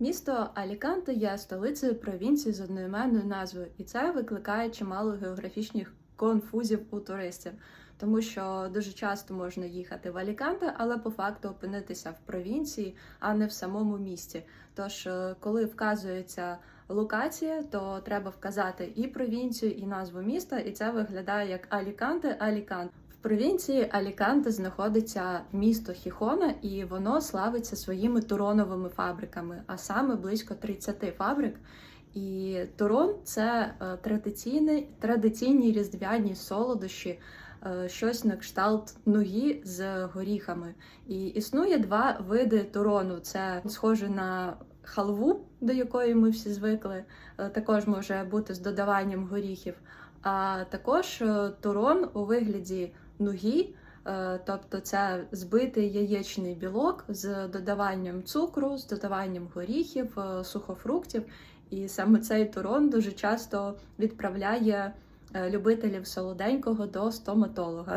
Місто Аліканте є столицею провінції з одноіменною назвою, і це викликає чимало географічних конфузів у туристів, тому що дуже часто можна їхати в Аліканте, але по факту опинитися в провінції, а не в самому місті. Тож, е, коли вказується локація, то треба вказати і провінцію, і назву міста, і це виглядає як Аліканте Алікант. Провінції Аліканте знаходиться місто Хіхона, і воно славиться своїми туроновими фабриками, а саме близько 30 фабрик. І турон це е, традиційні, традиційні різдвяні солодощі, е, щось на кшталт нугі з горіхами. І існує два види турону: це схоже на халву, до якої ми всі звикли, е, також може бути з додаванням горіхів. А також турон у вигляді нугі, е, тобто це збитий яєчний білок з додаванням цукру, з додаванням горіхів, е, сухофруктів. І саме цей турон дуже часто відправляє е, любителів солоденького до стоматолога.